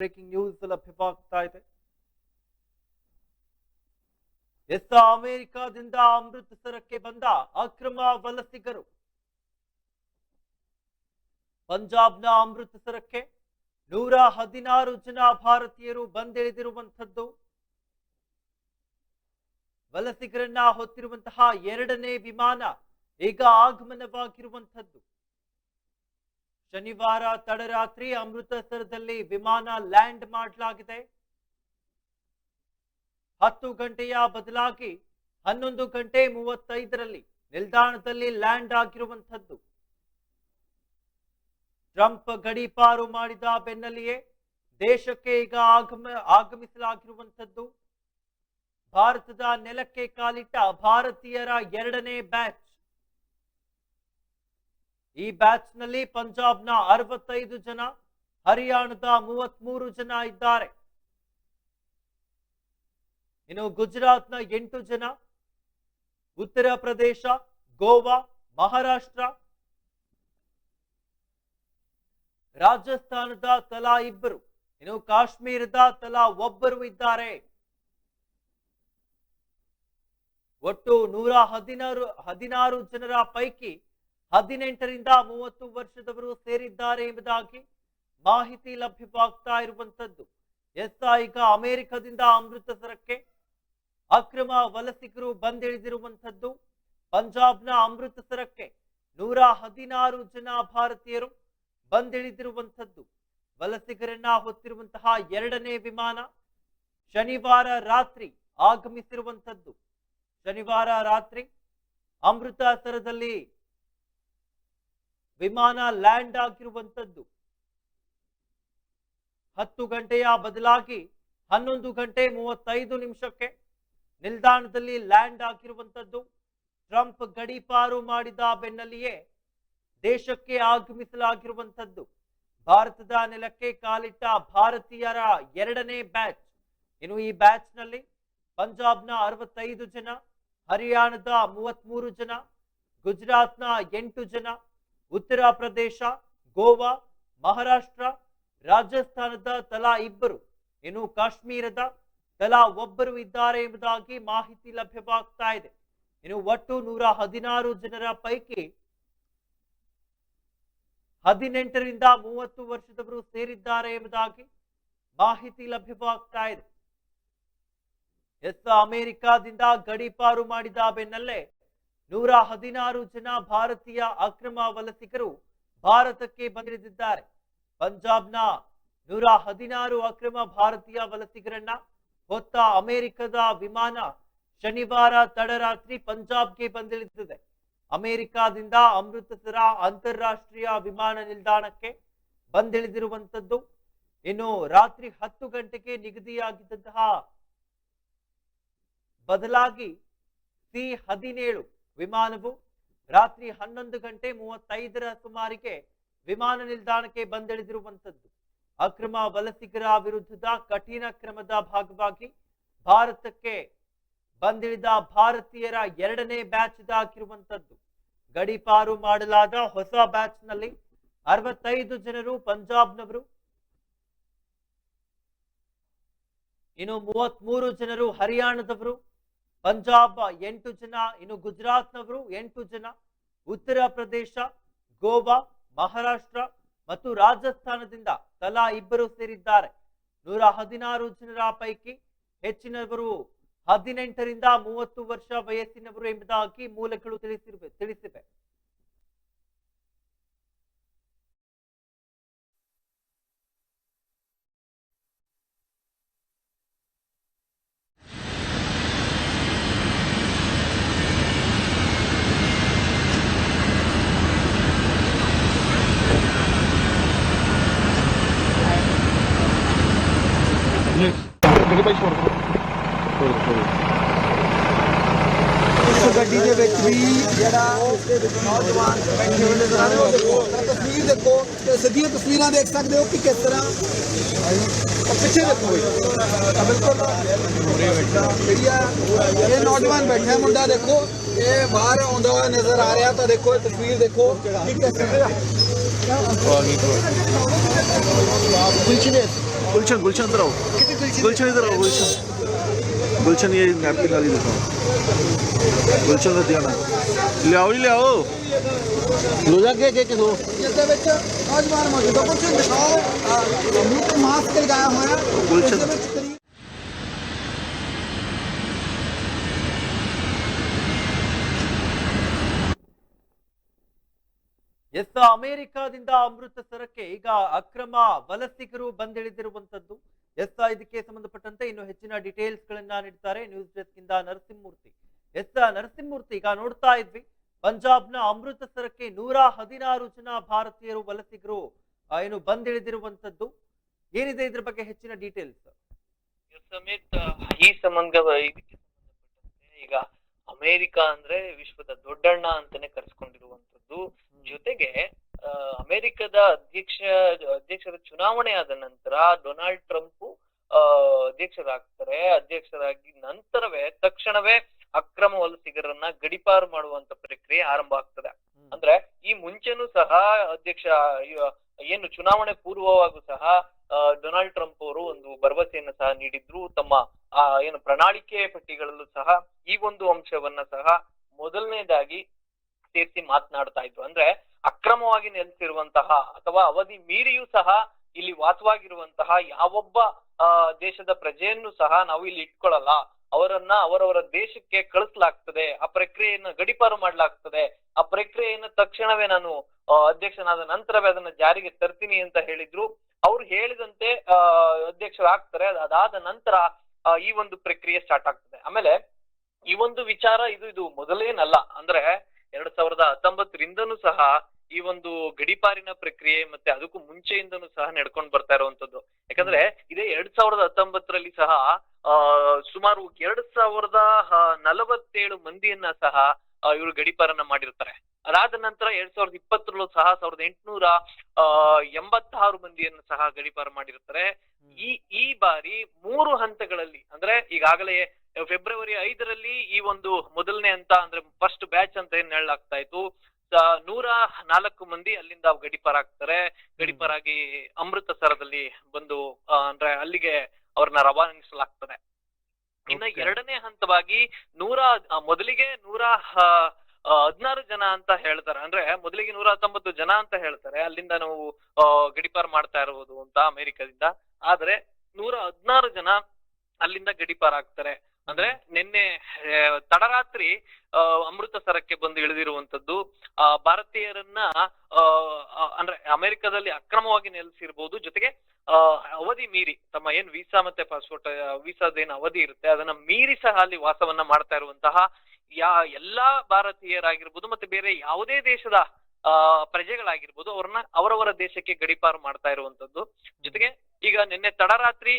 Breaking news ಲಭ್ಯವಾಗ್ತಾ ಇದೆ S ಅಮೆರಿಕಾದಿಂದ ಅಮೃತಸರಕ್ಕೆ ಬಂದ ಅಕ್ರಮ ವಲಸಿಗರು ಪಂಜಾಬ್ನ ಅಮೃತಸರಕ್ಕೆ ನೂರ ಹದಿನಾರು ಜನ ಭಾರತೀಯರು ಬಂದಿಳಿದಿರುವಂಥದ್ದು ವಲಸಿಗರನ್ನ ಹೊತ್ತಿರುವಂತಹ ಎರಡನೇ ವಿಮಾನ ಈಗ ಆಗಮನವಾಗಿರುವಂಥದ್ದು ಶನಿವಾರ ತಡರಾತ್ರಿ ಅಮೃತಸರದಲ್ಲಿ ವಿಮಾನ ಲ್ಯಾಂಡ್ ಮಾಡಲಾಗಿದೆ. ಹತ್ತು ಗಂಟೆಯ ಬದಲಾಗಿ ಹನ್ನೊಂದು ಗಂಟೆ ಮೂವತ್ತೈದರಲ್ಲಿ ನಿಲ್ದಾಣದಲ್ಲಿ ಲ್ಯಾಂಡ್ ಆಗಿರುವಂಥದ್ದು. ಟ್ರಂಪ್ ಗಡೀಪಾರು ಮಾಡಿದ ಬೆನ್ನಲ್ಲಿಯೇ ದೇಶಕ್ಕೆ ಈಗ ಆಗಮ, ಆಗಮಿಸಲಾಗಿರುವಂಥದ್ದು. ಭಾರತದ ನೆಲಕ್ಕೆ ಕಾಲಿಟ್ಟ ಭಾರತೀಯರ ಎರಡನೇ ಬ್ಯಾಚ್ ಈ ಬ್ಯಾಚ್ನಲ್ಲಿ ಪಂಜಾಬ್ನ ಅರವತ್ತೈದು ಜನ, ಹರಿಯಾಣದ ಮೂವತ್ಮೂರು ಜನ ಇದ್ದಾರೆ. ಇನ್ನು ಗುಜರಾತ್ನ ಎಂಟು ಜನ, ಉತ್ತರ ಪ್ರದೇಶ, ಗೋವಾ, ಮಹಾರಾಷ್ಟ್ರ, ರಾಜಸ್ಥಾನದ ತಲಾ ಇಬ್ಬರು, ಇನ್ನು ಕಾಶ್ಮೀರದ ತಲಾ ಒಬ್ಬರು ಇದ್ದಾರೆ. ಒಟ್ಟು ನೂರ ಹದಿನಾರು ಹದಿನಾರು ಜನರ ಪೈಕಿ ಹದಿನೆಂಟರಿಂದ ಮೂವತ್ತು ವರ್ಷದವರು ಸೇರಿದ್ದಾರೆ ಎಂಬುದಾಗಿ ಮಾಹಿತಿ ಲಭ್ಯವಾಗ್ತಾ ಇರುವಂತದ್ದು ಎಸ್ ಈಗ ಅಮೆರಿಕದಿಂದ ಅಮೃತಸರಕ್ಕೆ ಅಕ್ರಮ ವಲಸಿಗರು ಬಂದಿಳಿದಿರುವಂಥದ್ದು. ಪಂಜಾಬ್ನ ಅಮೃತಸರಕ್ಕೆ ನೂರ ಹದಿನಾರು ಜನ ಭಾರತೀಯರು ಬಂದಿಳಿದಿರುವಂಥದ್ದು. ವಲಸಿಗರನ್ನ ಹೊತ್ತಿರುವಂತಹ ಎರಡನೇ ವಿಮಾನ ಶನಿವಾರ ರಾತ್ರಿ ಆಗಮಿಸಿರುವಂಥದ್ದು. ಶನಿವಾರ ರಾತ್ರಿ ಅಮೃತಸರದಲ್ಲಿ ವಿಮಾನ ಲ್ಯಾಂಡ್ ಆಗಿರುವಂಥದ್ದು. ಹತ್ತು ಗಂಟೆಯ ಬದಲಾಗಿ ಹನ್ನೊಂದು ಗಂಟೆ ಮೂವತ್ತೈದು ನಿಮಿಷಕ್ಕೆ ನಿಲ್ದಾಣದಲ್ಲಿ ಲ್ಯಾಂಡ್ ಆಗಿರುವಂಥದ್ದು. ಟ್ರಂಪ್ ಗಡೀಪಾರು ಮಾಡಿದ ಬೆನ್ನಲ್ಲಿಯೇ ದೇಶಕ್ಕೆ ಆಗಮಿಸಲಾಗಿರುವಂಥದ್ದು. ಭಾರತದ ನೆಲಕ್ಕೆ ಕಾಲಿಟ್ಟ ಭಾರತೀಯರ ಎರಡನೇ ಬ್ಯಾಚ್. ಇನ್ನು ಈ ಬ್ಯಾಚ್ನಲ್ಲಿ ಪಂಜಾಬ್ನ ಅರವತ್ತೈದು ಜನ, ಹರಿಯಾಣದ ಮೂವತ್ಮೂರು ಜನ, ಗುಜರಾತ್ನ ಎಂಟು ಜನ ಉತ್ತರ ಪ್ರದೇಶ, ಗೋವಾ, ಮಹಾರಾಷ್ಟ್ರ, ರಾಜಸ್ಥಾನದ ತಲಾ ಇಬ್ಬರು, ಇನ್ನು ಕಾಶ್ಮೀರದ ತಲಾ ಒಬ್ಬರು ಇದ್ದಾರೆ ಎಂಬುದಾಗಿ ಮಾಹಿತಿ ಲಭ್ಯವಾಗ್ತಾ ಇದೆ. ಇನ್ನು ಒಟ್ಟು ನೂರ ಹದಿನಾರು ಜನರ ಪೈಕಿ ಹದಿನೆಂಟರಿಂದ ಮೂವತ್ತು ವರ್ಷದವರು ಸೇರಿದ್ದಾರೆ ಎಂಬುದಾಗಿ ಮಾಹಿತಿ ಲಭ್ಯವಾಗ್ತಾ ಇದೆ. ಎಸ್ ಅಮೆರಿಕಾದಿಂದ ಗಡೀಪಾರು ಮಾಡಿದ ಬೆನ್ನಲ್ಲೇ ನೂರ ಹದಿನಾರು ಜನ ಭಾರತೀಯ ಅಕ್ರಮ ವಲಸಿಗರು ಭಾರತಕ್ಕೆ ಬಂದಿಳಿದಿದ್ದಾರೆ ಪಂಜಾಬ್ನ ನೂರ ಹದಿನಾರು ಅಕ್ರಮ ಭಾರತೀಯ ವಲಸಿಗರನ್ನ ಹೊತ್ತ ಅಮೆರಿಕದ ವಿಮಾನ ಶನಿವಾರ ತಡರಾತ್ರಿ ಪಂಜಾಬ್ಗೆ ಬಂದಿಳಿದಿದೆ. ಅಮೆರಿಕಾದಿಂದ ಅಮೃತಸರ ಅಂತಾರಾಷ್ಟ್ರೀಯ ವಿಮಾನ ನಿಲ್ದಾಣಕ್ಕೆ ಬಂದಿಳಿದಿರುವಂತದ್ದು ಇನ್ನು ರಾತ್ರಿ ಹತ್ತು ಗಂಟೆಗೆ ನಿಗದಿಯಾಗಿದ್ದಂತಹ ಬದಲಾಗಿ ಸಿ ಹದಿನೇಳು ವಿಮಾನವು ರಾತ್ರಿ ಹನ್ನೊಂದು ಗಂಟೆ ಮೂವತ್ತೈದರ ಸುಮಾರಿಗೆ ವಿಮಾನ ನಿಲ್ದಾಣಕ್ಕೆ ಬಂದಿಳಿದಿರುವಂತದ್ದು ಅಕ್ರಮ ವಲಸಿಗರ ವಿರುದ್ಧದ ಕಠಿಣ ಕ್ರಮದ ಭಾಗವಾಗಿ ಭಾರತಕ್ಕೆ ಬಂದಿಳಿದ ಭಾರತೀಯರ ಎರಡನೇ ಬ್ಯಾಚ್ ಇದಾಗಿರುವಂತದ್ದು ಗಡಿಪಾರು ಮಾಡಲಾದ ಹೊಸ ಬ್ಯಾಚ್ನಲ್ಲಿ ಅರವತ್ತೈದು ಜನರು ಪಂಜಾಬ್ನವರು, ಇನ್ನು ಮೂವತ್ಮೂರು ಜನರು ಹರಿಯಾಣದವರು ಪಂಜಾಬ್ ಎಂಟು ಜನ, ಇನ್ನು ಗುಜರಾತ್ನವರು ಎಂಟು ಜನ. ಉತ್ತರ ಪ್ರದೇಶ, ಗೋವಾ, ಮಹಾರಾಷ್ಟ್ರ ಮತ್ತು ರಾಜಸ್ಥಾನದಿಂದ ತಲಾ ಇಬ್ಬರು ಸೇರಿದ್ದಾರೆ. ನೂರ ಹದಿನಾರು ಜನರ ಪೈಕಿ ಹೆಚ್ಚಿನವರು ಹದಿನೆಂಟರಿಂದ ಮೂವತ್ತು ವರ್ಷ ವಯಸ್ಸಿನವರು ಎಂಬುದಾಗಿ ಮೂಲಗಳು ತಿಳಿಸಿರುವೆ ತಿಳಿಸಿವೆ. ਮੇਰੇ ਭਾਈ ਛੋੜ ਦਿਓ ਇਸ ਗੱਡੀ ਦੇ ਵਿੱਚ ਵੀ ਜਿਹੜਾ ਇਸਦੇ ਵਿੱਚ ਨੌਜਵਾਨ ਬੈਠੇ ਹੋਏ ਨਜ਼ਰ ਆ ਰਹੇ ਹੋ ਦੇਖੋ ਤਸਵੀਰ ਦੇਖੋ ਤੇ ਸਿੱਧੀਆਂ ਤਸਵੀਰਾਂ ਦੇਖ ਸਕਦੇ ਹੋ ਕਿ ਕਿਸ ਤਰ੍ਹਾਂ ਉਹ ਪਿੱਛੇ ਦੇਖੋ ਬਈ ਤਾਂ ਬਿਲਕੁਲ ਜਿਹੜੀ ਆ ਇਹ ਨੌਜਵਾਨ ਬੈਠਾ ਹੈ ਮੁੰਡਾ ਦੇਖੋ ਇਹ ਬਾਹਰ ਆਉਂਦਾ ਹੋਇਆ ਨਜ਼ਰ ਆ ਰਿਹਾ ਤਾਂ ਦੇਖੋ ਇਹ ਤਸਵੀਰ ਦੇਖੋ ਕਿ ਕਿਸ ਤਰ੍ਹਾਂ ਪਿੱਛੇ गुलशन गुलशन इधर आओ गुलशन इधर आओ गुलशन गुलशन ये नैपकिन वाली दिखाओ गुलशन का दिया ना ले आओ जी ले आओ रोजा के के के दो ਜਿਸ ਦੇ ਵਿੱਚ ਨੌਜਵਾਨ ਮੌਜੂਦ ਆ ਕੁਝ ਦਿਖਾਓ ਅਹ, ਮੂੰਹ ਤੇ ਮਾਸਕ ਲਗਾਇਆ ਹੋਇਆ ਗੁਲਸ਼ਨ। ಎಸ್ ಅಮೆರಿಕಾದಿಂದ ಅಮೃತಸರಕ್ಕೆ ಈಗ ಅಕ್ರಮ ವಲಸಿಗರು ಬಂದಿಳಿದಿರುವಂತದ್ದು ಎಸ್ ಇದಕ್ಕೆ ಸಂಬಂಧಪಟ್ಟಂತೆ ಇನ್ನು ಹೆಚ್ಚಿನ ಡೀಟೇಲ್ಸ್ ಗಳನ್ನ ನೀಡ್ತಾರೆ ನ್ಯೂಸ್ ಡೆಸ್ಕ್ ಇಂದ ನರಸಿಂಹಮೂರ್ತಿ. ಎಸ್ ನರಸಿಂಹಮೂರ್ತಿ ಈಗ ನೋಡ್ತಾ ಇದ್ವಿ. ಪಂಜಾಬ್ನ ಅಮೃತಸರಕ್ಕೆ ನೂರ ಹದಿನಾರು ಜನ ಭಾರತೀಯರು, ವಲಸಿಗರು ಏನು ಬಂದಿಳಿದಿರುವಂತದ್ದು ಏನಿದೆ ಇದ್ರ ಬಗ್ಗೆ ಹೆಚ್ಚಿನ ಡೀಟೇಲ್ಸ್ ಈ ಸಂಬಂಧ ಈಗ ಅಮೆರಿಕ ಅಂದ್ರೆ ವಿಶ್ವದ ದೊಡ್ಡಣ್ಣ ಅಂತಾನೆ ಕರೆಸ್ಕೊಂಡಿರುವಂತದ್ದು ಜೊತೆಗೆ ಅಮೆರಿಕದ ಅಧ್ಯಕ್ಷ ಅಧ್ಯಕ್ಷರ ಚುನಾವಣೆ ಆದ ನಂತರ ಡೊನಾಲ್ಡ್ ಟ್ರಂಪ್ ಅಧ್ಯಕ್ಷರಾಗ್ತಾರೆ. ಅಧ್ಯಕ್ಷರಾಗಿ ನಂತರವೇ ತಕ್ಷಣವೇ ಅಕ್ರಮ ವಲಸಿಗರನ್ನ ಗಡಿಪಾರು ಮಾಡುವಂತ ಪ್ರಕ್ರಿಯೆ ಆರಂಭ ಆಗ್ತದೆ. ಅಂದ್ರೆ ಈ ಮುಂಚೆನೂ ಸಹ ಅಧ್ಯಕ್ಷ ಏನು ಚುನಾವಣೆ ಪೂರ್ವವಾಗೂ ಸಹ ಡೊನಾಲ್ಡ್ ಟ್ರಂಪ್ ಅವರು ಒಂದು ಭರವಸೆಯನ್ನು ಸಹ ನೀಡಿದ್ರು. ತಮ್ಮ, ಆ, ಏನು ಪ್ರಣಾಳಿಕೆ ಪಟ್ಟಿಗಳಲ್ಲೂ ಸಹ ಈ ಒಂದು ಅಂಶವನ್ನ ಸಹ ಮೊದಲನೇದಾಗಿ ಸೇರಿಸಿ ಮಾತನಾಡ್ತಾ ಇದ್ರು. ಅಂದ್ರೆ ಅಕ್ರಮವಾಗಿ ನೆಲೆಸಿರುವಂತಹ ಅಥವಾ ಅವಧಿ ಮೀರಿಯೂ ಸಹ ಇಲ್ಲಿ ವಾಸವಾಗಿರುವಂತಹ ಯಾವೊಬ್ಬ ದೇಶದ ಪ್ರಜೆಯನ್ನು ಸಹ ನಾವು ಇಲ್ಲಿ ಇಟ್ಕೊಳ್ಳಲ್ಲ. ಅವರನ್ನ ಅವರವರ ದೇಶಕ್ಕೆ ಕಳಿಸಲಾಗ್ತದೆ. ಆ ಪ್ರಕ್ರಿಯೆಯನ್ನ ಗಡಿಪಾರು ಮಾಡಲಾಗ್ತದೆ. ಆ ಪ್ರಕ್ರಿಯೆಯನ್ನ ತಕ್ಷಣವೇ ನಾನು ಅಧ್ಯಕ್ಷನಾದ ನಂತರವೇ ಅದನ್ನ ಜಾರಿಗೆ ತರ್ತೀನಿ ಅಂತ ಹೇಳಿದ್ರು. ಅವ್ರು ಹೇಳಿದಂತೆ ಅಧ್ಯಕ್ಷರು ಅಧ್ಯಕ್ಷರಾಗ್ತಾರೆ. ಅದ್- ಅದಾದ ನಂತರ ಈ ಒಂದು ಪ್ರಕ್ರಿಯೆ ಸ್ಟಾರ್ಟ್ ಆಗ್ತದೆ. ಆಮೇಲೆ ಈ ಒಂದು ವಿಚಾರ ಇದು ಇದು ಮೊದಲೇನಲ್ಲ. ಅಂದ್ರೆ ಎರಡ್ ಸಾವಿರದ ಹತ್ತೊಂಬತ್ತರಿಂದನೂ ಸಹ ಈ ಒಂದು ಗಡಿಪಾರಿನ ಪ್ರಕ್ರಿಯೆ ಮತ್ತೆ ಅದಕ್ಕೂ ಮುಂಚೆಯಿಂದನೂ ಸಹ ನಡ್ಕೊಂಡ್ ಬರ್ತಾ ಇರುವಂತದ್ದು ಯಾಕಂದ್ರೆ ಇದೇ ಎರಡ್ ಸಾವಿರದ ಹತ್ತೊಂಬತ್ತರಲ್ಲಿ ಸಹ ಸುಮಾರು ಎರಡ್ ಸಾವಿರದ ನಲವತ್ತೇಳು ಮಂದಿಯನ್ನ ಸಹ ಇವರು ಗಡಿಪಾರನ್ನ ಮಾಡಿರ್ತಾರೆ. ಅದಾದ ನಂತರ ಎರಡ್ ಸಾವಿರದ ಇಪ್ಪತ್ತರಲ್ಲೂ ಸಹ ಸಾವಿರದ ಎಂಟುನೂರ ಎಂಬತ್ತಾರು ಮಂದಿಯನ್ನು ಸಹ ಗಡೀಪಾರ ಮಾಡಿರ್ತಾರೆ. ಈ ಈ ಬಾರಿ ಮೂರು ಹಂತಗಳಲ್ಲಿ ಅಂದ್ರೆ ಈಗಾಗಲೇ ಫೆಬ್ರವರಿ ಐದರಲ್ಲಿ ಈ ಒಂದು ಮೊದಲನೇ ಹಂತ ಅಂದ್ರೆ ಫಸ್ಟ್ ಬ್ಯಾಚ್ ಅಂತ ಏನ್ ಹೇಳಲಾಗ್ತಾ ಇತ್ತು ನೂರ ನಾಲ್ಕು ಮಂದಿ ಅಲ್ಲಿಂದ ಗಡಿಪಾರಾಗ್ತಾರೆ ಗಡಿಪಾರಾಗಿ ಅಮೃತಸರದಲ್ಲಿ ಬಂದು ಅಂದ್ರೆ ಅಲ್ಲಿಗೆ ಅವ್ರನ್ನ ರವಾನಿಸಲಾಗ್ತದೆ. ಇನ್ನ. ಎರಡನೇ ಹಂತವಾಗಿ ನೂರ ಮೊದಲಿಗೆ ನೂರ ಹದಿನಾರು ಜನ ಅಂತ ಹೇಳ್ತಾರೆ. ಅಂದ್ರೆ ಮೊದಲಿಗೆ ನೂರ ಹತ್ತೊಂಬತ್ತು ಜನ ಅಂತ ಹೇಳ್ತಾರೆ. ಅಲ್ಲಿಂದ ನಾವು ಗಡಿಪಾರ್ ಮಾಡ್ತಾ ಇರಬಹುದು ಅಂತ ಅಮೆರಿಕದಿಂದ. ಆದ್ರೆ ನೂರ ಹದಿನಾರು ಜನ ಅಲ್ಲಿಂದ ಗಡಿಪಾರ್ ಆಗ್ತಾರೆ. ಅಂದ್ರೆ ನಿನ್ನೆ ತಡರಾತ್ರಿ ಅಮೃತಸರಕ್ಕೆ ಬಂದು ಇಳಿದಿರುವಂತದ್ದು ಆ, ಭಾರತೀಯರನ್ನ ಅಂದ್ರೆ ಅಮೆರಿಕದಲ್ಲಿ ಅಕ್ರಮವಾಗಿ ನೆಲೆಸಿರ್ಬೋದು ಜೊತೆಗೆ ಅವಧಿ ಮೀರಿ ತಮ್ಮ ಏನ್ ವೀಸಾ ಮತ್ತೆ ಪಾಸ್ಪೋರ್ಟ್ ವೀಸಾದ ಏನ್ ಅವಧಿ ಇರುತ್ತೆ ಅದನ್ನ ಮೀರಿ ಸಹ ಅಲ್ಲಿ ವಾಸವನ್ನ ಮಾಡ್ತಾ ಇರುವಂತಹ ಯಾ ಎಲ್ಲಾ ಭಾರತೀಯರಾಗಿರ್ಬೋದು ಮತ್ತೆ ಬೇರೆ ಯಾವುದೇ ದೇಶದ ಆ ಪ್ರಜೆಗಳಾಗಿರ್ಬೋದು ಅವ್ರನ್ನ ಅವರವರ ದೇಶಕ್ಕೆ ಗಡಿಪಾರು ಮಾಡ್ತಾ ಇರುವಂತದ್ದು ಜೊತೆಗೆ ಈಗ ನಿನ್ನೆ ತಡರಾತ್ರಿ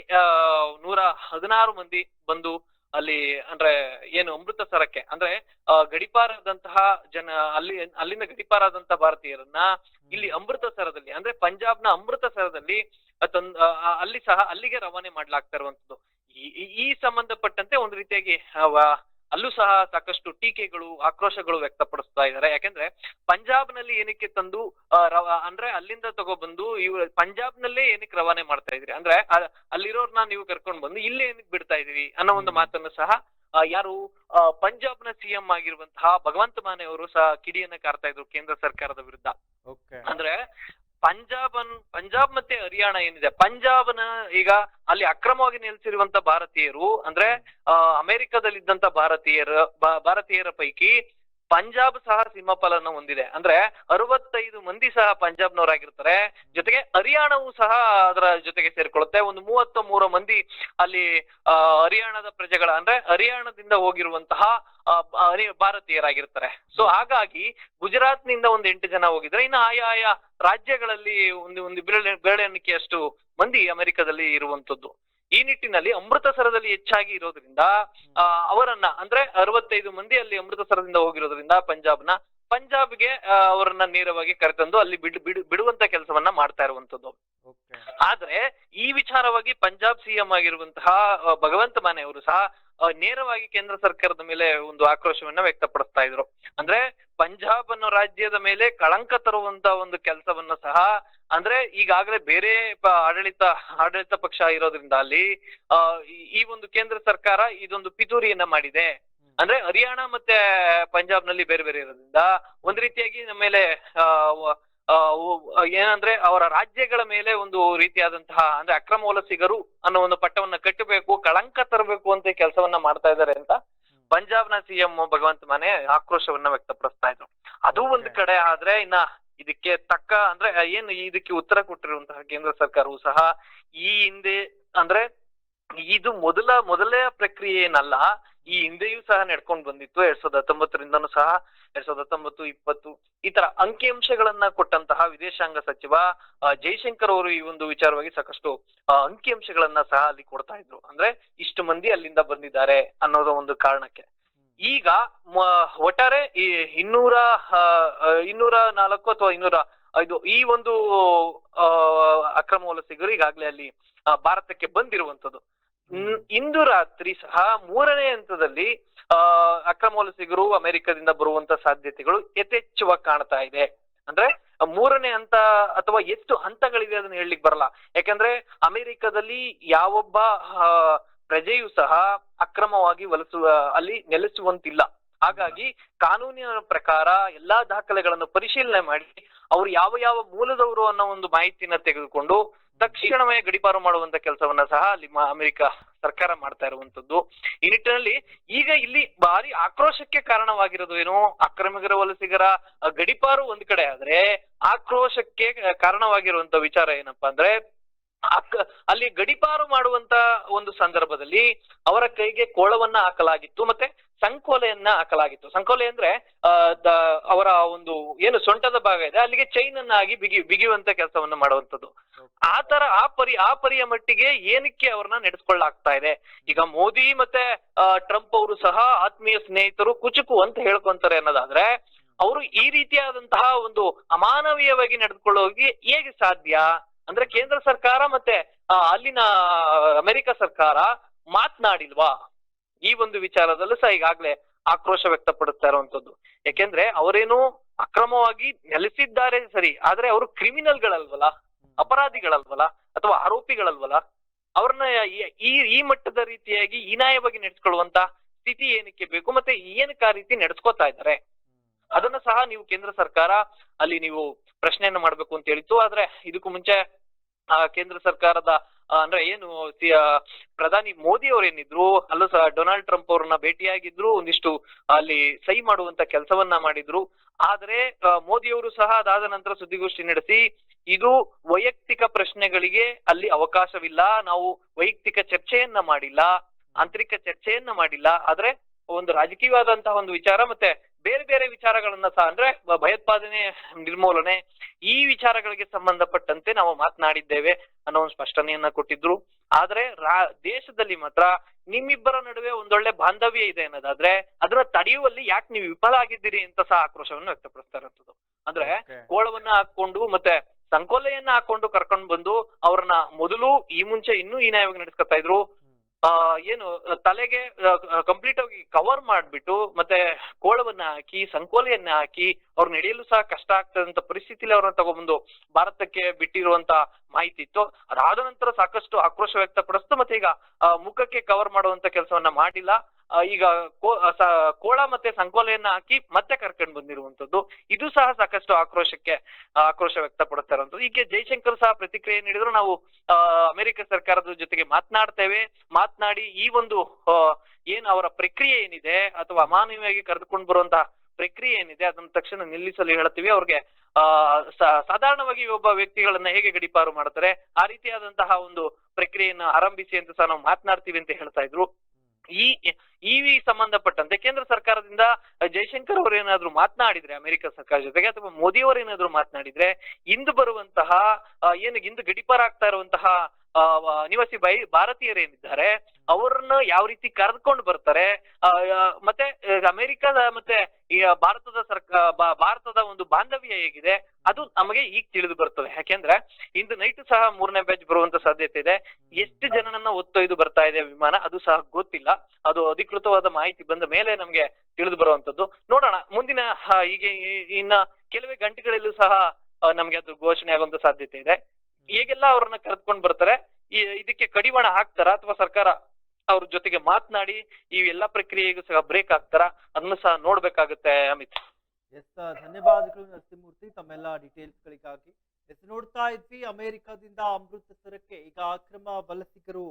ನೂರ ಹದಿನಾರು ಮಂದಿ ಬಂದು ಅಲ್ಲಿ ಅಂದ್ರೆ ಏನು ಅಮೃತಸರಕ್ಕೆ ಅಂದ್ರೆ ಗಡಿಪಾರಾದಂತಹ ಜನ ಅಲ್ಲಿ ಅಲ್ಲಿಂದ ಗಡಿಪಾರಾದಂತಹ ಭಾರತೀಯರನ್ನ ಇಲ್ಲಿ ಅಮೃತಸರದಲ್ಲಿ ಅಂದ್ರೆ ಪಂಜಾಬ್ನ ಅಮೃತಸರದಲ್ಲಿ ಅಲ್ಲಿ ಸಹ ಅಲ್ಲಿಗೆ ರವಾನೆ ಮಾಡ್ಲಾಗ್ತಾ ಇರುವಂತದ್ದು. ಈ- ಸಂಬಂಧಪಟ್ಟಂತೆ ಒಂದು ರೀತಿಯಾಗಿ ಅಲ್ಲೂ ಸಹ ಸಾಕಷ್ಟು ಟೀಕೆಗಳು ಆಕ್ರೋಶಗಳು ವ್ಯಕ್ತಪಡಿಸ್ತಾ ಇದ್ದಾರೆ. ಯಾಕಂದ್ರೆ ಪಂಜಾಬ್ನಲ್ಲಿ ಏನಕ್ಕೆ ತಂದು ಅಂದ್ರೆ ಅಲ್ಲಿಂದ ತಗೊಬಂದು ಇವ್ ಪಂಜಾಬ್ ನಲ್ಲೇ ಏನಕ್ಕೆ ರವಾನೆ ಮಾಡ್ತಾ ಇದ್ರಿ? ಅಂದ್ರೆ ಅಲ್ಲಿರೋರ್ನ ನೀವು ಕರ್ಕೊಂಡು ಬಂದು ಇಲ್ಲೇ ಏನಕ್ಕೆ ಬಿಡ್ತಾ ಇದೀವಿ ಅನ್ನೋ ಒಂದು ಮಾತನ್ನು ಸಹ ಯಾರು ಪಂಜಾಬ್ನ ಸಿಎಂ ಆಗಿರುವಂತಹ ಭಗವಂತ ಮಾನೆ ಅವರು ಸಹ ಕಿಡಿಯನ್ನ ಕಾರ್ತಾ ಇದ್ರು ಕೇಂದ್ರ ಸರ್ಕಾರದ ವಿರುದ್ಧ. ಅಂದ್ರೆ ಪಂಜಾಬ್ ಅನ್ ಪಂಜಾಬ್ ಮತ್ತೆ ಹರಿಯಾಣ ಏನಿದೆ? ಪಂಜಾಬ್ನ ಈಗ ಅಲ್ಲಿ ಅಕ್ರಮವಾಗಿ ನೆಲೆಸಿರುವಂತ ಭಾರತೀಯರು ಅಂದ್ರೆ ಆ, ಅಮೆರಿಕದಲ್ಲಿದ್ದಂತ ಭಾರತೀಯರ ಭಾರತೀಯರ ಪೈಕಿ ಪಂಜಾಬ್ ಸಹ ಸಿಂಹಪಾಲನ್ನು ಹೊಂದಿದೆ. ಅಂದ್ರೆ ಅರವತ್ತೈದು ಮಂದಿ ಸಹ ಪಂಜಾಬ್ನವರಾಗಿರ್ತಾರೆ. ಜೊತೆಗೆ ಹರಿಯಾಣವು ಸಹ ಅದರ ಜೊತೆಗೆ ಸೇರ್ಕೊಳ್ಳುತ್ತೆ. ಒಂದು ಮೂವತ್ತ ಮೂರು ಮಂದಿ ಅಲ್ಲಿ ಹರಿಯಾಣದ ಪ್ರಜೆಗಳ ಅಂದ್ರೆ ಹರಿಯಾಣದಿಂದ ಹೋಗಿರುವಂತಹ ಭಾರತೀಯರಾಗಿರ್ತಾರೆ. ಸೊ ಹಾಗಾಗಿ ಗುಜರಾತ್ನಿಂದ ಒಂದು ಎಂಟು ಜನ ಹೋಗಿದ್ರೆ ಇನ್ನು ಆಯಾ ಆಯಾ ರಾಜ್ಯಗಳಲ್ಲಿ ಒಂದು ಒಂದು ಬೆರಳೆ ಬೆರಳೆ ಎಣಿಕೆಯಷ್ಟು ಮಂದಿ ಅಮೆರಿಕದಲ್ಲಿ ಇರುವಂತದ್ದು ಈ ನಿಟ್ಟಿನಲ್ಲಿ ಅಮೃತಸರದಲ್ಲಿ ಹೆಚ್ಚಾಗಿ ಇರೋದ್ರಿಂದ ಅವರನ್ನ ಅಂದ್ರೆ ಅರವತ್ತೈದು ಮಂದಿ ಅಲ್ಲಿ ಅಮೃತಸರದಿಂದ ಹೋಗಿರೋದ್ರಿಂದ ಪಂಜಾಬ್ನ ಪಂಜಾಬ್ಗೆ ಅವರನ್ನ ನೇರವಾಗಿ ಕರೆತಂದು ಅಲ್ಲಿ ಬಿಡು ಬಿಡು ಬಿಡುವಂತ ಕೆಲಸವನ್ನ ಮಾಡ್ತಾ ಇರುವಂತದ್ದು ಆದ್ರೆ ಈ ವಿಚಾರವಾಗಿ ಪಂಜಾಬ್ ಸಿಎಂ ಆಗಿರುವಂತಹ ಭಗವಂತ ಮಾನೆ ಅವರು ಸಹ ನೇರವಾಗಿ ಕೇಂದ್ರ ಸರ್ಕಾರದ ಮೇಲೆ ಒಂದು ಆಕ್ರೋಶವನ್ನ ವ್ಯಕ್ತಪಡಿಸ್ತಾ ಇದ್ರು. ಅಂದ್ರೆ ಪಂಜಾಬ್ ಅನ್ನೋ ರಾಜ್ಯದ ಮೇಲೆ ಕಳಂಕ ತರುವಂತ ಒಂದು ಕೆಲಸವನ್ನ ಸಹ, ಅಂದ್ರೆ ಈಗಾಗಲೇ ಬೇರೆ ಆಡಳಿತ ಆಡಳಿತ ಪಕ್ಷ ಇರೋದ್ರಿಂದ ಅಲ್ಲಿ ಈ- ಒಂದು ಕೇಂದ್ರ ಸರ್ಕಾರ ಇದೊಂದು ಪಿತೂರಿಯನ್ನ ಮಾಡಿದೆ. ಅಂದ್ರೆ ಹರಿಯಾಣ ಮತ್ತೆ ಪಂಜಾಬ್ನಲ್ಲಿ ಬೇರೆ ಬೇರೆ ಇರೋದ್ರಿಂದ ಒಂದ್ ರೀತಿಯಾಗಿ ನಮ್ಮ ಮೇಲೆ ಏನಂದ್ರೆ ಅವರ ರಾಜ್ಯಗಳ ಮೇಲೆ ಒಂದು ರೀತಿಯಾದಂತಹ ಅಂದ್ರೆ ಅಕ್ರಮ ವಲಸಿಗರು ಅನ್ನೋ ಒಂದು ಪಟ್ಟವನ್ನ ಕಟ್ಟಬೇಕು ಕಳಂಕ ತರಬೇಕು ಅಂತ ಕೆಲಸವನ್ನ ಮಾಡ್ತಾ ಇದ್ದಾರೆ ಅಂತ ಪಂಜಾಬ್ನ ಸಿಎಂ ಭಗವಂತ ಮಾನೆ ಆಕ್ರೋಶವನ್ನ ವ್ಯಕ್ತಪಡಿಸ್ತಾ ಇದ್ರು. ಅದು ಒಂದು ಕಡೆ ಆದ್ರೆ ಇನ್ನ ಇದಕ್ಕೆ ತಕ್ಕ ಅಂದ್ರೆ ಏನು ಇದಕ್ಕೆ ಉತ್ತರ ಕೊಟ್ಟಿರುವಂತಹ ಕೇಂದ್ರ ಸರ್ಕಾರವು ಸಹ ಈ ಹಿಂದೆ ಅಂದ್ರೆ ಇದು ಮೊದಲ, ಮೊದಲೇ ಪ್ರಕ್ರಿಯೆ ಏನಲ್ಲ, ಈ ಹಿಂದೆಯೂ ಸಹ ನಡ್ಕೊಂಡು ಬಂದಿತ್ತು. ಎರಡ್ ಸಾವಿರದ ಹತ್ತೊಂಬತ್ತರಿಂದನೂ ಸಹ, ಎರಡ್ ಸಾವಿರದ ಹತ್ತೊಂಬತ್ತು, ಇಪ್ಪತ್ತು, ಈ ತರ ಅಂಕಿಅಂಶಗಳನ್ನ ಕೊಟ್ಟಂತಹ ವಿದೇಶಾಂಗ ಸಚಿವ ಜೈಶಂಕರ್ ಅವರು ಈ ಒಂದು ವಿಚಾರವಾಗಿ ಸಾಕಷ್ಟು ಅಂಕಿಅಂಶಗಳನ್ನ ಸಹ ಅಲ್ಲಿ ಕೊಡ್ತಾ ಇದ್ರು. ಅಂದ್ರೆ ಇಷ್ಟು ಮಂದಿ ಅಲ್ಲಿಂದ ಬಂದಿದ್ದಾರೆ ಅನ್ನೋದು ಒಂದು ಕಾರಣಕ್ಕೆ. ಈಗ ಒಟ್ಟಾರೆ ಈ ಇನ್ನೂರ ಇನ್ನೂರ ನಾಲ್ಕು ಅಥವಾ ಇನ್ನೂರ ಐದು, ಈ ಒಂದು ಅಕ್ರಮ ವಲಸಿಗರು ಈಗಾಗಲೇ ಅಲ್ಲಿ ಭಾರತಕ್ಕೆ ಬಂದಿರುವಂತದ್ದು ಇಂದು ರಾತ್ರಿ ಸಹ ಮೂರನೇ ಹಂತದಲ್ಲಿ ಅಕ್ರಮ ವಲಸಿಗರು ಅಮೆರಿಕದಿಂದ ಬರುವಂತ ಸಾಧ್ಯತೆಗಳು ಯಥೇಚ್ಛವಾಗಿ ಕಾಣ್ತಾ ಇದೆ. ಅಂದ್ರೆ, ಮೂರನೇ ಹಂತ ಅಥವಾ ಎಷ್ಟು ಹಂತಗಳಿವೆ ಅದನ್ನ ಹೇಳಲಿಕ್ಕೆ ಬರಲ್ಲ. ಯಾಕಂದ್ರೆ, ಅಮೆರಿಕದಲ್ಲಿ ಯಾವೊಬ್ಬ ಪ್ರಜೆಯು ಪ್ರಜೆಯೂ ಸಹ ಅಕ್ರಮವಾಗಿ ವಲಸುವ ಅಲ್ಲಿ ನೆಲೆಸುವಂತಿಲ್ಲ. ಹಾಗಾಗಿ ಕಾನೂನಿನ ಪ್ರಕಾರ ಎಲ್ಲಾ ದಾಖಲೆಗಳನ್ನು ಪರಿಶೀಲನೆ ಮಾಡಿ ಅವರು ಯಾವ ಯಾವ ಮೂಲದವರು ಅನ್ನೋ ಒಂದು ಮಾಹಿತಿನ ತೆಗೆದುಕೊಂಡು ತಕ್ಷಣವೇ ಗಡಿಪಾರು ಮಾಡುವಂತ ಕೆಲಸವನ್ನ ಸಹ ಅಲ್ಲಿ ಅಮೆರಿಕ ಸರ್ಕಾರ ಮಾಡ್ತಾ ಇರುವಂತದ್ದು. ಈ ನಿಟ್ಟಿನಲ್ಲಿ ಈಗ ಇಲ್ಲಿ ಭಾರಿ ಆಕ್ರೋಶಕ್ಕೆ ಕಾರಣವಾಗಿರೋದು ಏನು? ಅಕ್ರಮಿಗರ ವಲಸಿಗರ ಗಡಿಪಾರು ಒಂದ್ ಕಡೆ ಆದ್ರೆ ಆಕ್ರೋಶಕ್ಕೆ ಕಾರಣವಾಗಿರುವಂತ ವಿಚಾರ ಏನಪ್ಪಾ ಅಂದ್ರೆ ಅಕ್ಕ ಅಲ್ಲಿ ಗಡಿಪಾರು ಮಾಡುವಂತ ಒಂದು ಸಂದರ್ಭದಲ್ಲಿ ಅವರ ಕೈಗೆ ಕೋಳವನ್ನ ಹಾಕಲಾಗಿತ್ತು ಮತ್ತೆ ಸಂಕೋಲೆಯನ್ನ ಹಾಕಲಾಗಿತ್ತು. ಸಂಕೋಲೆ ಅಂದ್ರೆ ಅವರ ಒಂದು ಏನು ಸೊಂಟದ ಭಾಗ ಇದೆ ಅಲ್ಲಿಗೆ ಚೈನ್ ಅನ್ನ ಆಗಿ ಬಿಗಿ ಬಿಗಿಯುವಂತ ಕೆಲಸವನ್ನ ಮಾಡುವಂತದ್ದು ಆ ತರ ಆ ಪರಿ ಆ ಪರಿಯ ಮಟ್ಟಿಗೆ ಏನಕ್ಕೆ ಅವ್ರನ್ನ ನಡೆಸ್ಕೊಳ್ಳಾಗ್ತಾ ಇದೆ? ಈಗ ಮೋದಿ ಮತ್ತೆ ಟ್ರಂಪ್ ಅವರು ಸಹ ಆತ್ಮೀಯ ಸ್ನೇಹಿತರು ಕುಚುಕು ಅಂತ ಹೇಳ್ಕೊಂತಾರೆ ಅನ್ನೋದಾದ್ರೆ ಅವರು ಈ ರೀತಿಯಾದಂತಹ ಒಂದು ಅಮಾನವೀಯವಾಗಿ ನಡೆದುಕೊಳ್ಳೋಗಿ ಹೇಗೆ ಸಾಧ್ಯ? ಅಂದ್ರೆ ಕೇಂದ್ರ ಸರ್ಕಾರ ಮತ್ತೆ ಅಲ್ಲಿನ ಅಮೆರಿಕ ಸರ್ಕಾರ ಮಾತ್ನಾಡಿಲ್ವಾ? ಈ ಒಂದು ವಿಚಾರದಲ್ಲೂ ಸಹ ಈಗಾಗ್ಲೇ ಆಕ್ರೋಶ ವ್ಯಕ್ತಪಡಿಸ್ತಾ ಇರುವಂತದ್ದು. ಯಾಕೆಂದ್ರೆ ಅವರೇನು ಅಕ್ರಮವಾಗಿ ನೆಲೆಸಿದ್ದಾರೆ ಸರಿ, ಆದ್ರೆ ಅವರು ಕ್ರಿಮಿನಲ್ ಗಳಲ್ವಲ್ಲ ಅಪರಾಧಿಗಳಲ್ವಲ್ಲ, ಅಥವಾ ಆರೋಪಿಗಳಲ್ವಲ್ಲ, ಅವ್ರನ್ನ ಈ- ಈ ಮಟ್ಟದ ರೀತಿಯಾಗಿ ಹೀನಾಯವಾಗಿ ನಡೆಸ್ಕೊಳ್ಳುವಂತ ಸ್ಥಿತಿ ಏನಕ್ಕೆ ಬೇಕು ಮತ್ತೆ ಏನಕ್ಕೆ ಆ ರೀತಿ ನಡೆಸ್ಕೊತಾ ಇದ್ದಾರೆ? ಅದನ್ನ ಸಹ ನೀವು ಕೇಂದ್ರ ಸರ್ಕಾರ ಅಲ್ಲಿ ನೀವು ಪ್ರಶ್ನೆಯನ್ನ ಮಾಡ್ಬೇಕು ಅಂತ ಹೇಳಿತ್ತು. ಆದ್ರೆ ಇದಕ್ಕೂ ಮುಂಚೆ ಕೇಂದ್ರ ಸರ್ಕಾರದ ಅಂದ್ರೆ ಏನು ಪ್ರಧಾನಿ ಮೋದಿ ಅವರೇನಿದ್ರು ಅಲ್ಲೂ ಸಹ ಡೊನಾಲ್ಡ್ ಟ್ರಂಪ್ ಅವ್ರನ್ನ ಭೇಟಿಯಾಗಿದ್ರು, ಒಂದಿಷ್ಟು ಅಲ್ಲಿ ಸಹಿ ಮಾಡುವಂತ ಕೆಲಸವನ್ನ ಮಾಡಿದ್ರು. ಆದ್ರೆ ಮೋದಿಯವರು ಸಹ ಅದಾದ ನಂತರ ಸುದ್ದಿಗೋಷ್ಠಿ ನಡೆಸಿ, ಇದು ವೈಯಕ್ತಿಕ ಪ್ರಶ್ನೆಗಳಿಗೆ ಅಲ್ಲಿ ಅವಕಾಶವಿಲ್ಲ, ನಾವು ವೈಯಕ್ತಿಕ ಚರ್ಚೆಯನ್ನ ಮಾಡಿಲ್ಲ, ಆಂತರಿಕ ಚರ್ಚೆಯನ್ನ ಮಾಡಿಲ್ಲ, ಆದ್ರೆ ಒಂದು ರಾಜಕೀಯವಾದಂತಹ ಒಂದು ವಿಚಾರ ಮತ್ತೆ ಬೇರೆ ಬೇರೆ ವಿಚಾರಗಳನ್ನ ಸಹ ಅಂದ್ರೆ ಭಯೋತ್ಪಾದನೆ ನಿರ್ಮೂಲನೆ ಈ ವಿಚಾರಗಳಿಗೆ ಸಂಬಂಧಪಟ್ಟಂತೆ ನಾವು ಮಾತನಾಡಿದ್ದೇವೆ ಅನ್ನೋ ಒಂದು ಸ್ಪಷ್ಟನೆಯನ್ನ ಕೊಟ್ಟಿದ್ರು. ಆದ್ರೆ ದೇಶದಲ್ಲಿ ಮಾತ್ರ ನಿಮ್ಮಿಬ್ಬರ ನಡುವೆ ಒಂದೊಳ್ಳೆ ಬಾಂಧವ್ಯ ಇದೆ ಅನ್ನೋದಾದ್ರೆ ಅದನ್ನ ತಡೆಯುವಲ್ಲಿ ಯಾಕೆ ನೀವು ವಿಫಲ ಆಗಿದ್ದೀರಿ ಅಂತ ಸಹ ಆಕ್ರೋಶವನ್ನು ವ್ಯಕ್ತಪಡಿಸ್ತಾ ಇರುವಂತದ್ದು ಅಂದ್ರೆ ಕೋಳವನ್ನ ಹಾಕೊಂಡು ಮತ್ತೆ ಸಂಕೋಲೆಯನ್ನ ಹಾಕೊಂಡು ಕರ್ಕೊಂಡು ಬಂದು ಅವ್ರನ್ನ ಮೊದಲು ಈ ಮುಂಚೆ ಇನ್ನೂ ಈ ನ್ಯಾಯವಾಗಿ ನಡೆಸ್ಕೊತಾ ಇದ್ರು. ಏನು, ತಲೆಗೆ ಕಂಪ್ಲೀಟ್ ಆಗಿ ಕವರ್ ಮಾಡ್ಬಿಟ್ಟು, ಮತ್ತೆ ಕೋಳವನ್ನ ಹಾಕಿ, ಸಂಕೋಲೆಯನ್ನ ಹಾಕಿ, ಅವ್ರು ನಡೆಯಲು ಸಹ ಕಷ್ಟ ಆಗ್ತದಂತ ಪರಿಸ್ಥಿತಿಲಿ ಅವ್ರನ್ನ ತಗೊಬಂದು ಭಾರತಕ್ಕೆ ಬಿಟ್ಟಿರುವಂತ ಮಾಹಿತಿ ಇತ್ತು. ಅದಾದ ನಂತರ ಸಾಕಷ್ಟು ಆಕ್ರೋಶ ವ್ಯಕ್ತಪಡಿಸ್ತು ಮತ್ತೆ ಈಗ ಮುಖಕ್ಕೆ ಕವರ್ ಮಾಡುವಂತ ಕೆಲಸವನ್ನ ಮಾಡಿಲ್ಲ. ಈಗ ಕೋಳ ಮತ್ತೆ ಸಂಕೋಲೆಯನ್ನ ಹಾಕಿ ಮತ್ತೆ ಕರ್ಕೊಂಡು ಬಂದಿರುವಂತದ್ದು ಇದು ಸಹ ಸಾಕಷ್ಟು ಆಕ್ರೋಶಕ್ಕೆ, ಆಕ್ರೋಶ ವ್ಯಕ್ತಪಡಿಸ್ತಾ ಈಗ ಜೈಶಂಕರ್ ಸಹ ಪ್ರತಿಕ್ರಿಯೆ ನೀಡಿದ್ರು. ನಾವು ಅಮೆರಿಕ ಸರ್ಕಾರದ ಜೊತೆಗೆ ಮಾತನಾಡ್ತೇವೆ. ಮಾತನಾಡಿ ಈ ಒಂದು ಏನ್ ಅವರ ಪ್ರಕ್ರಿಯೆ ಏನಿದೆ ಅಥವಾ ಅಮಾನವೀಯವಾಗಿ ಕರೆದುಕೊಂಡು ಬರುವಂತಹ ಪ್ರಕ್ರಿಯೆ ಏನಿದೆ, ಅದನ್ನ ತಕ್ಷಣ ನಿಲ್ಲಿಸಲು ಹೇಳ್ತೀವಿ. ಅವ್ರಿಗೆ ಸಾಧಾರಣವಾಗಿ ಒಬ್ಬ ವ್ಯಕ್ತಿಗಳನ್ನ ಹೇಗೆ ಗಡಿಪಾರು ಮಾಡ್ತಾರೆ, ಆ ರೀತಿಯಾದಂತಹ ಒಂದು ಪ್ರಕ್ರಿಯೆಯನ್ನ ಆರಂಭಿಸಿ ಅಂತ ಸಹ ನಾವು ಮಾತನಾಡ್ತೀವಿ ಅಂತ ಹೇಳ್ತಾ ಇದ್ರು. ಈ ಈ ಸಂಬಂಧಪಟ್ಟಂತೆ ಕೇಂದ್ರ ಸರ್ಕಾರದಿಂದ ಜೈಶಂಕರ್ ಅವರು ಏನಾದ್ರು ಮಾತನಾಡಿದ್ರೆ, ಅಮೆರಿಕ ಸರ್ಕಾರ ಜೊತೆಗೆ ಅಥವಾ ಮೋದಿ ಅವರು ಏನಾದ್ರು ಮಾತನಾಡಿದ್ರೆ, ಇಂದು ಬರುವಂತಹ ಏನು ಇಂದು ಗಡಿಪಾರ ಆಗ್ತಾ ಇರುವಂತಹ ನಿವಾಸಿ ಬೈ ಭಾರತೀಯರೇನಿದ್ದಾರೆ ಅವ್ರನ್ನ ಯಾವ ರೀತಿ ಕರೆದುಕೊಂಡು ಬರ್ತಾರೆ ಮತ್ತೆ ಅಮೆರಿಕದ ಮತ್ತೆ ಭಾರತದ ಸರ್ಕಾರ ಭಾರತದ ಒಂದು ಬಾಂಧವ್ಯ ಹೇಗಿದೆ, ಅದು ನಮಗೆ ಈಗ ತಿಳಿದು ಬರ್ತದೆ. ಯಾಕೆಂದ್ರೆ, ಇಂದು ನೈಟ್ ಸಹ ಮೂರನೇ ಬ್ಯಾಚ್ ಬರುವಂತ ಸಾಧ್ಯತೆ ಇದೆ. ಎಷ್ಟು ಜನನನ್ನ ಒತ್ತೊಯ್ದು ಬರ್ತಾ ಇದೆ ವಿಮಾನ, ಅದು ಸಹ ಗೊತ್ತಿಲ್ಲ. ಅದು ಅಧಿಕೃತವಾದ ಮಾಹಿತಿ ಬಂದ ಮೇಲೆ ನಮ್ಗೆ ತಿಳಿದು ಬರುವಂತದ್ದು. ನೋಡೋಣ, ಮುಂದಿನ ಈಗ ಇನ್ನ ಕೆಲವೇ ಗಂಟೆಗಳಲ್ಲೂ ಸಹ ನಮ್ಗೆ ಅದು ಘೋಷಣೆ ಆಗುವಂತ ಸಾಧ್ಯತೆ ಇದೆ. ಹೇಗೆಲ್ಲ ಅವ್ರನ್ನ ಕರೆದುಕೊಂಡು ಬರ್ತಾರೆ ಇದಕ್ಕೆ ಕಡಿವಾಣ ಹಾಕ್ತಾರ ಅಥವಾ ಸರ್ಕಾರ ಅವ್ರ ಜೊತೆಗೆ ಮಾತನಾಡಿ ಈ ಎಲ್ಲಾ ಪ್ರಕ್ರಿಯೆಗೂ ಸಹ ಬ್ರೇಕ್ ಹಾಕ್ತಾರ ಅದನ್ನ ಸಹ ನೋಡ್ಬೇಕಾಗುತ್ತೆ ಅಮಿತ್. ಎಸ್ ಧನ್ಯವಾದಗಳು ನರಸಿಂಹಮೂರ್ತಿ, ತಮ್ಮೆಲ್ಲ ಡೀಟೇಲ್ಸ್ ಗಳಿಗಾಗಿ. ಎಸ್, ನೋಡ್ತಾ ಇದ್ವಿ, ಅಮೆರಿಕದಿಂದ ಅಮೃತಸರಕ್ಕೆ ಈಗ ಅಕ್ರಮ ವಲಸಿಗರು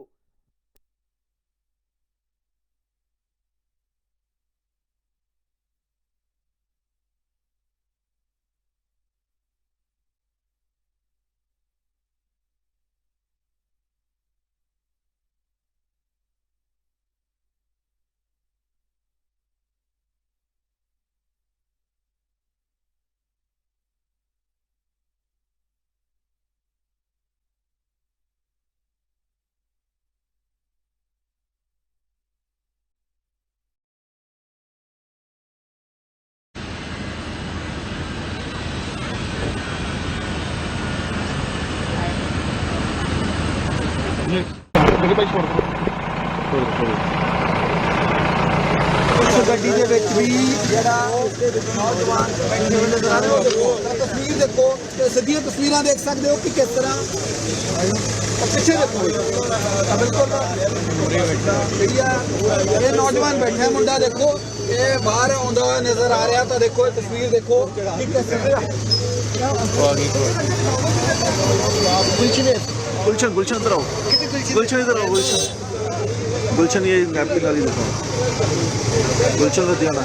ਇਸ ਗੱਡੀ ਦੇ ਵਿੱਚ ਵੀ ਜਿਹੜਾ ਇਸਦੇ ਵਿੱਚ ਨੌਜਵਾਨ ਬੈਠੇ ਹੋਏ ਨਜ਼ਰ ਆ ਰਹੇ ਹੋ ਦੇਖੋ ਤਾਂ ਤਸਵੀਰ ਦੇਖੋ ਤੇ ਸਿੱਧੀਆਂ ਤਸਵੀਰਾਂ ਦੇਖ ਸਕਦੇ ਹੋ ਕਿ ਕਿਸ ਤਰ੍ਹਾਂ ਪਿੱਛੇ ਦੇਖੋ ਬਈ। ਤਾਂ ਬਿਲਕੁਲ ਇਹ ਨੌਜਵਾਨ ਬੈਠਾ ਮੁੰਡਾ ਦੇਖੋ ਇਹ ਬਾਹਰ ਆਉਂਦਾ ਹੋਇਆ ਨਜ਼ਰ ਆ ਰਿਹਾ ਤਾਂ ਦੇਖੋ ਇਹ ਤਸਵੀਰ ਦੇਖੋ ਕਿ ਕਿਸ ਤਰ੍ਹਾਂ गुलशन गुलशन इधर आओ। गुलशन? इधर आओ गुलशन। गुलशन ये नैपकिन वाली दिखाओ गुलशन का ध्यान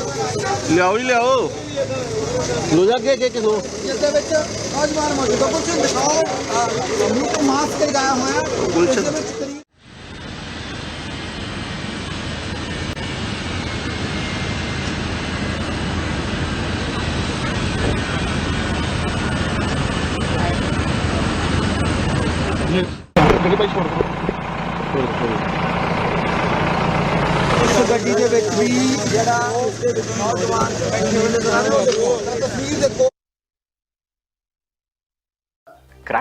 ले आओ ही ले आओ। रोजा के के के